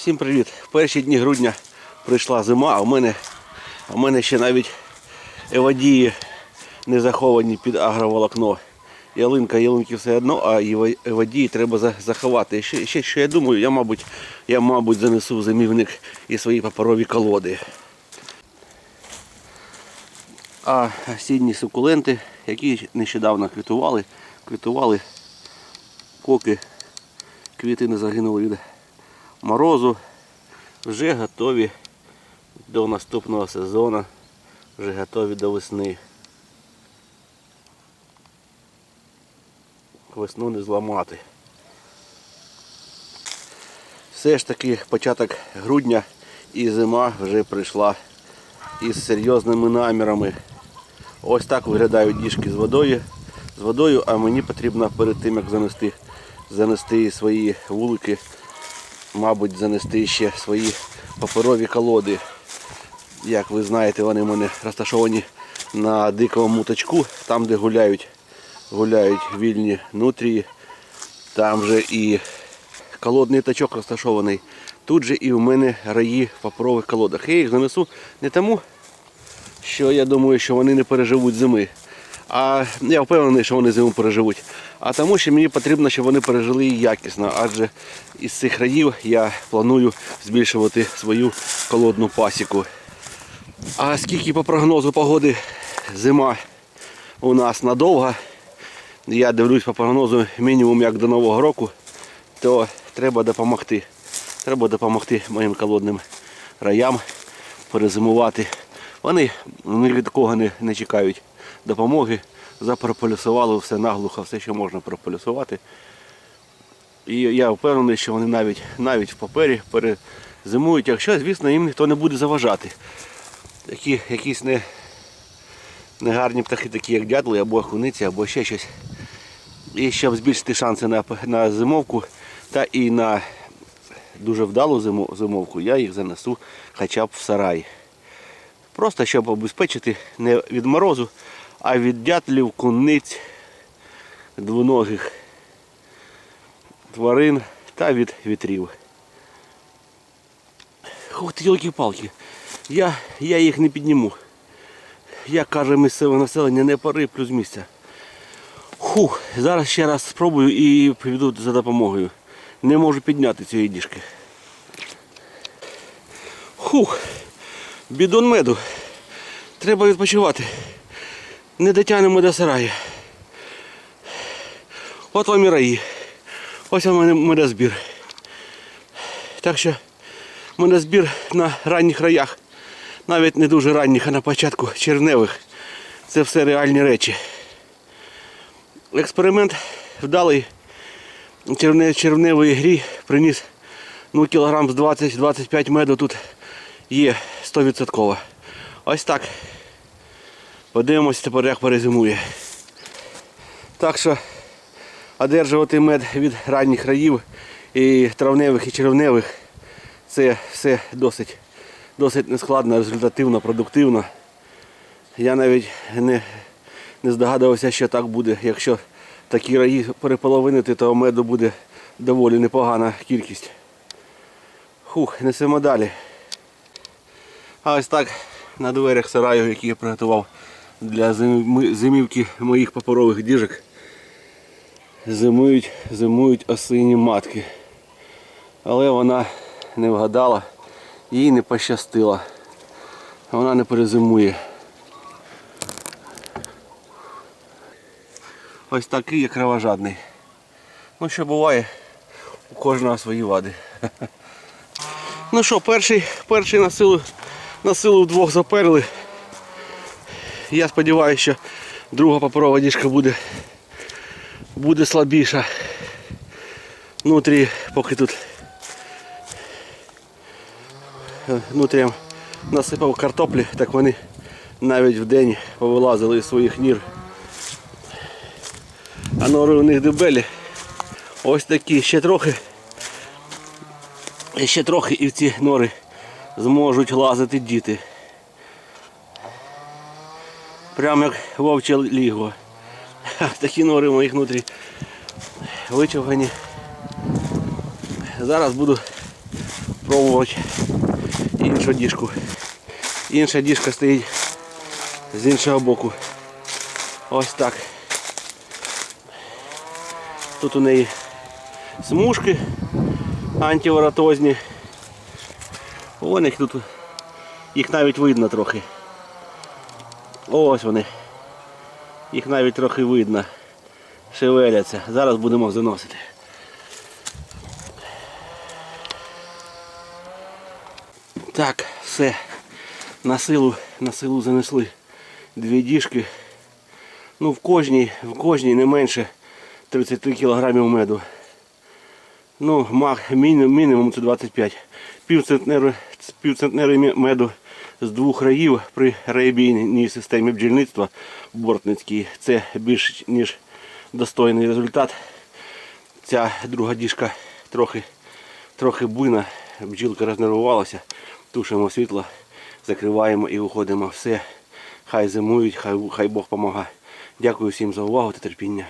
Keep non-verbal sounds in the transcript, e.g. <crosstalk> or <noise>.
Всім привіт! В перші дні грудня прийшла зима, а в мене, а мене ще навіть евадії не заховані під агроволокно. Ялинка, ялинки все одно, а евадії треба заховати. Ще, ще що я думаю, я мабуть, я, мабуть, занесу в зимівник і свої паперові колоди. А осінні сукуленти, які нещодавно квітували, квітували поки квіти не загинули від морозу, вже готові до наступного сезону, вже готові до весни. Весну не зламати. Все ж таки початок грудня і зима вже прийшла із серйозними намірами. Ось так виглядають діжки з водою. З водою, а мені потрібно перед тим, як занести, занести свої вулики, мабуть, занести ще свої паперові колоди. Як ви знаєте, вони в мене розташовані на дикому муточку, там, де гуляють, гуляють вільні нутрії. Там же і колодний тачок розташований. Тут же і в мене раї в паперових колодах. Я їх занесу не тому, що я думаю, що вони не переживуть зими. А я впевнений, що вони зиму переживуть. А тому, що мені потрібно, щоб вони пережили її якісно. Адже із цих раїв я планую збільшувати свою колодну пасіку. А скільки по прогнозу погоди зима у нас надовго, я дивлюсь по прогнозу мінімум як до Нового року, то треба допомогти. Треба допомогти моїм колодним раям перезимувати. Вони ні від кого не, не чекають допомоги. Запрополюсували все наглухо, все, що можна прополюсувати. І я впевнений, що вони навіть, навіть в папері перезимують, якщо, звісно, їм ніхто не буде заважати. Такі якісь не, негарні птахи, такі як дятли, або хуниці, або ще щось. І щоб збільшити шанси на, на зимовку та і на дуже вдалу зиму- зимовку, я їх занесу хоча б в сарай. Просто щоб обезпечити не від морозу, а від дятлів, куниць, двоногих тварин та від вітрів. Ух ти, йолки-палки. Я, я їх не підніму. Як каже місцеве населення, не пари плюс місця. Хух, зараз ще раз спробую і піду за допомогою. Не можу підняти цієї діжки. Хух, бідон меду. Треба відпочивати. Не дотягнемо до сараю. От вам і раї. Ось мене медозбір. Так що медозбір на ранніх раях. Навіть не дуже ранніх, а на початку червневих. Це все реальні речі. Експеримент вдалий червне, червневої грі приніс ну, кілограм з 20-25 меду тут є 100%. Ось так. Подивимось тепер, як перезимує. Так що одержувати мед від ранніх раїв і травневих і червневих це все досить, досить нескладно, результативно, продуктивно. Я навіть не, не здогадувався, що так буде. Якщо такі раї переполовинити, то меду буде доволі непогана кількість. Хух, несемо далі. А ось так на дверях сараю, який я приготував для зимівки моїх паперових діжок, зимують, зимують осині матки. Але вона не вгадала, їй не пощастило. Вона не перезимує. Ось такий я кровожадний. Ну що буває, у кожного свої вади. <laughs> Ну що, перший, перший на силу, на силу вдвох заперли. Я сподіваюся, що друга паперова діжка буде, буде слабіша. Внутрі, поки тут е, внутрям насипав картоплі, так вони навіть в день повилазили із своїх нір. А нори у них дебелі. Ось такі ще трохи. Ще трохи і в ці нори зможуть лазити діти. Прямо як вовче ліго. <laughs> Такі нори в моїх внутрі вичавгані. Зараз буду пробувати іншу діжку. Інша діжка стоїть з іншого боку. Ось так. Тут у неї смужки антиворотозні. Вон їх тут. Їх навіть видно трохи. Ось вони. Їх навіть трохи видно. Шевеляться. Зараз будемо заносити. Так, все. На силу, на силу занесли дві діжки. Ну, в кожній, в кожній не менше 30 кілограмів меду. Ну, мінімум, це 25. Пів центнери, пів центнери мі- меду з двох раїв при реабійній системі бджільництва бортницькій. Це більш ніж достойний результат. Ця друга діжка трохи, трохи буйна, бджілка рознервувалася, тушимо світло, закриваємо і уходимо. Все. Хай зимують, хай, хай Бог помагає. Дякую всім за увагу та терпіння.